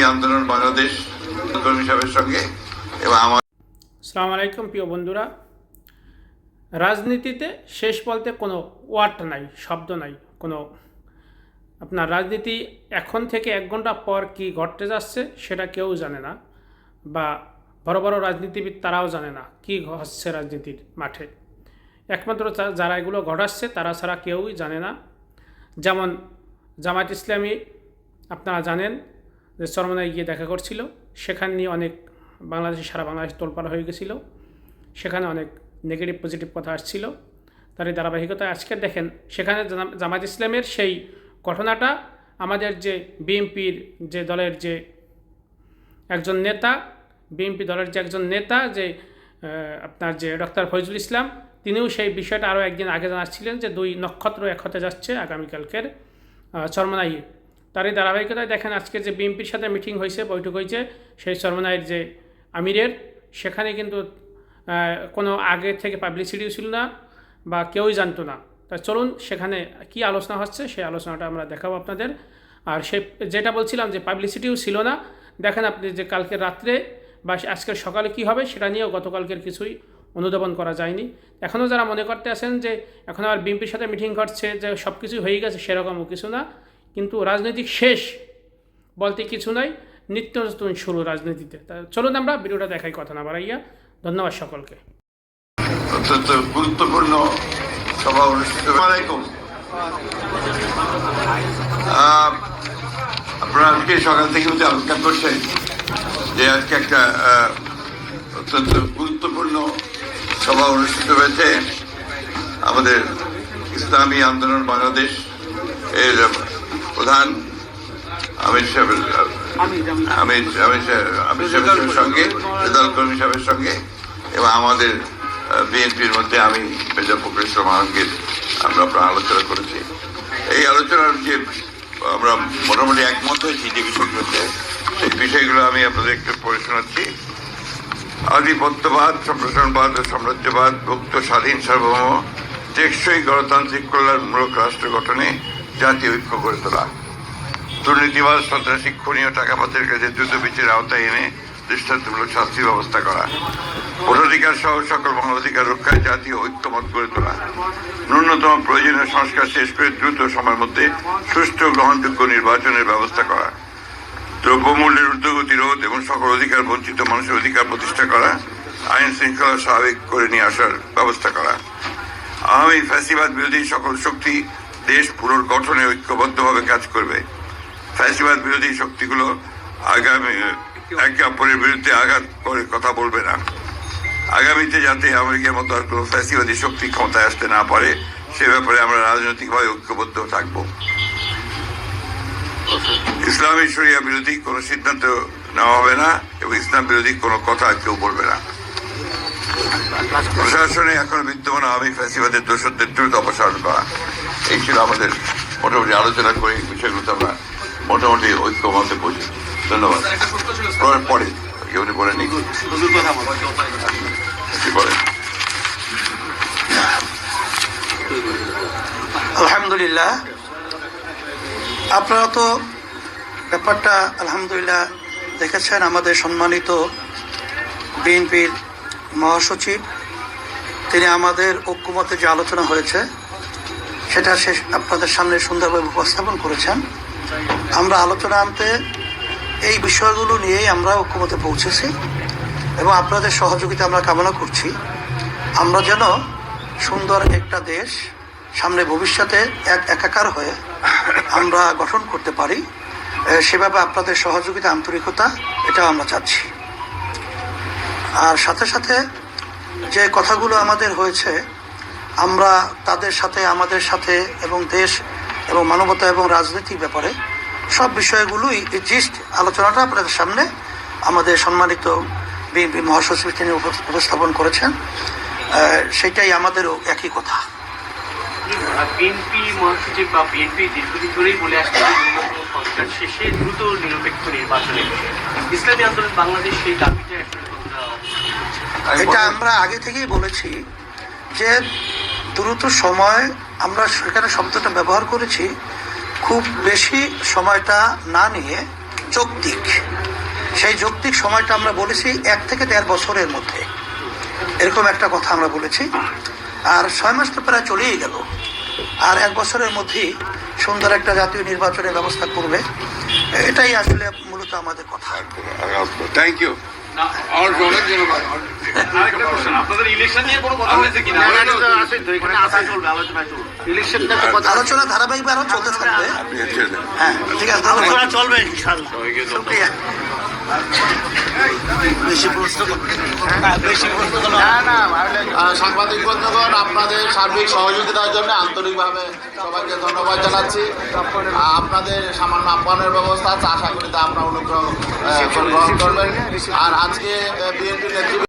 ইসলামী আন্দোলন বাংলাদেশ কর্মী সাহেবের সঙ্গে এবং আমার সালাম আলাইকুম, প্রিয় বন্ধুরা। রাজনীতিতে শেষ বলতে কোনো ওয়ার্ড নাই, শব্দ নাই, কোনো আপনার রাজনীতি এখন থেকে এক ঘণ্টা পর কি ঘটতে যাচ্ছে সেটা কেউ জানে না বা বড় বড় রাজনীতিবিদ তারাও জানে না কি হচ্ছে রাজনীতির মাঠে। একমাত্র যারা এগুলো ঘটাচ্ছে তারা ছাড়া কেউই জানে না। যেমন জামাত ইসলামী, আপনারা জানেন যে চরমনায় গিয়ে দেখা করছিল। সেখান নিয়ে অনেক বাংলাদেশে সারা বাংলাদেশ তোলপাড় হয়ে গেছিল। সেখানে অনেক নেগেটিভ পজিটিভ কথা আসছিল। তার এই ধারাবাহিকতায় আজকে দেখেন, সেখানে জামা- জামাত ইসলামের সেই ঘটনাটা, আমাদের যে বিএনপির যে দলের যে একজন নেতা, বিএনপি দলের যে একজন নেতা, যে আপনার যে ডক্টর ফজলুল ইসলাম, তিনিও সেই বিষয়টা আরও একদিন আগে জানাচ্ছিলেন যে দুই নক্ষত্র এক হতে যাচ্ছে আগামীকালকের চরমনাইয়ে তার এই ধারাবাহিকতায় দেখেন আজকে যে বিএনপির সাথে মিটিং হয়েছে, বৈঠক হয়েছে, সেই চরমনাইয়ের যে আমিরের, সেখানে কিন্তু কোনো আগে থেকে পাবলিসিটিও ছিল না বা কেউই জানতো না। তা চলুন সেখানে কি আলোচনা হচ্ছে, সেই আলোচনাটা আমরা দেখাবো আপনাদের। আর সে যেটা বলছিলাম যে পাবলিসিটিও ছিল না, দেখেন আপনি যে কালকে রাত্রে বা আজকের সকালে কি হবে, সেটা নিয়েও গতকালকের কিছুই অনুধাবন করা যায়নি। এখনও যারা মনে করতে আছেন যে, এখন আবার বিএনপির সাথে মিটিং করছে যে সব কিছুই হয়ে গেছে, সেরকমও কিছু না। কিন্তু রাজনৈতিক শেষ বলতে কিছু নাই। নিত্য নতুন শুরু রাজনীতিতে। চলুন আমরা ভিডিওটা দেখাই কথা না বাড়াইয়া। ধন্যবাদ সকলকে। অত্যন্ত গুরুত্বপূর্ণ সভা অনুষ্ঠিত। আপনারা আজকে সকাল থেকে যে আলোচনা করছেন যে আজকে একটা অত্যন্ত গুরুত্বপূর্ণ সভা অনুষ্ঠিত হয়েছে আমাদের ইসলামী আন্দোলন বাংলাদেশ এর প্রধান আমির সাহেবের আমির আমির। আমির সাহেবের সঙ্গে রেজাল কর্মী সাহেবের সঙ্গে এবং আমাদের বিএনপির মধ্যে আমি মেজর ফখরুল ইসলাম আলমগীর আমরা আপনার আলোচনা করেছি। এই আলোচনার যে আমরা মোটামুটি একমত হয়েছি যে বিষয়গুলোতে সেই বিষয়গুলো আমি আপনাদের একটু পড়ে শোনাচ্ছি। আধিপত্যবাদ সম্প্রসারণবাদ ও সাম্রাজ্যবাদ মুক্ত স্বাধীন সার্বভৌম টেকসই গণতান্ত্রিক কল্যাণমূলক রাষ্ট্র গঠনে জাতীয় ঐক্য গড়ে তোলা। দুর্নীতিবাদ সন্ত্রাসী খুনীয় টাকা পাচারের কাছে দ্রুত বিচারের আওতায় এনে দৃষ্টান্তমূলক শাস্তির ব্যবস্থা করা। ভোটাধিকার সহ সকল মানবাধিকার রক্ষায় জাতীয় ঐক্যমত গড়ে তোলা। ন্যূনতম প্রয়োজনীয় সংস্কার শেষ করে দ্রুত সময়ের মধ্যে সুষ্ঠু গ্রহণযোগ্য নির্বাচনের ব্যবস্থা করা। দ্রব্যমূল্যের ঊর্ধ্বগতি রোধ এবং সকল অধিকার বঞ্চিত মানুষের অধিকার প্রতিষ্ঠা করা, আইন শৃঙ্খলা স্বাভাবিক করে নিয়ে আসার ব্যবস্থা করা। আওয়ামী ফ্যাসিবাদ বিরোধী সকল শক্তি দেশ পুনর্গঠনে ঐক্যবদ্ধভাবে কাজ করবে। ফ্যাসিবাদ বিরোধী শক্তিগুলো আগামী, একে অপরের বিরুদ্ধে আঘাত করে কথা বলবে না। আগামীতে যাতে আমেরিকার মতো আর কোনো ফ্যাসিবাদী শক্তি ক্ষমতায় আসতে না পারে, সে ব্যাপারে আমরা রাজনৈতিকভাবে ঐক্যবদ্ধ থাকব। ইসলামী শরিয়া বিরোধী কোনো সিদ্ধান্ত নেওয়া হবে না এবং ইসলাম বিরোধী কোনো কথা কেউ বলবে না। প্রশাসনে এখন বিদ্যমান আওয়ামী ফ্যাসিবাদের দোষদের দ্রুত অপসারণ করা। এই ছিল আমাদের মোটামুটি আলোচনা করে বিষয়গুলোতে আমরা মোটামুটি ঐক্যমতে পৌঁছেছি ধন্যবাদ। পরে- উনি বলে নি আলহামদুলিল্লাহ। আপনারা তো ব্যাপারটা আলহামদুলিল্লাহ দেখেছেন, আমাদের সম্মানিত বিএনপির মহাসচিব, তিনি আমাদের ঐক্যমতে যে আলোচনা হয়েছে, সেটা শেষ আপনাদের সামনে সুন্দরভাবে উপস্থাপন করেছেন। আমরা আলোচনা আনতে এই বিষয়গুলো নিয়েই আমরা ঐক্যমতে পৌঁছেছি এবং আপনাদের সহযোগিতা আমরা কামনা করছি। আমরা যেন সুন্দর একটা দেশ সামনে ভবিষ্যতে এক একাকার হয়ে আমরা গঠন করতে পারি সেভাবে আপনাদের সহযোগিতা, আন্তরিকতা, এটাও আমরা চাচ্ছি। আর সাথে সাথে যে কথাগুলো আমাদের হয়েছে, আমরা তাদের সাথে, আমাদের সাথে এবং দেশ এবং মানবতা এবং রাজনৈতিক ব্যাপারে সব বিষয়গুলোই জিস্ট আলোচনাটা আপনাদের সামনে আমাদের সম্মানিত বিএনপি মহাসচিব তিনি উপস্থাপন করেছেন। সেটাই আমাদেরও একই কথা। বিএনপি মহাসচিব বা বিএনপি দীর্ঘদিন ধরেই বলে আসছে শেষে দ্রুত নিরপেক্ষ নির্বাচনে ইসলামী আন্দোলন বাংলাদেশ সেই কতটা এটা আমরা আগে থেকেই বলেছি যে দ্রুত সময় আমরা সেখানে শব্দটা ব্যবহার করেছি, খুব বেশি সময়টা না নিয়ে যৌক্তিক। সেই যৌক্তিক সময়টা আমরা বলেছি এক থেকে দেড় বছরের মধ্যে। এরকম একটা কথা আমরা বলেছি। আর ছয় মাস তো প্রায় চলেই গেল। আর এক বছরের মধ্যেই সুন্দর একটা জাতীয় নির্বাচনের ব্যবস্থা করবে। এটাই আসলে মূলত আমাদের কথা। থ্যাংক ইউ আর অনেক ধন্যবাদ আরেকটা প্রশ্ন আপনাদের ইলেকশন নিয়ে কোনো কথা হয়েছে কিনা? ইলেকশনটা তো কথা আলোচনা ধারাবাহিক আরও চলতে থাকবে। হ্যাঁ ঠিক আছে আলোচনা চলবে। সাংবাদিক বন্ধুগণ আপনাদের সার্বিক সহযোগিতার জন্য আন্তরিকভাবে সবাইকে ধন্যবাদ জানাচ্ছি। আপনাদের সামান্য আহ্বানের ব্যবস্থা আছে আশা করি তা আমরা অনুগ্রহ গ্রহণ করবেন। আর আজকে বিএনপি নেতৃত্ব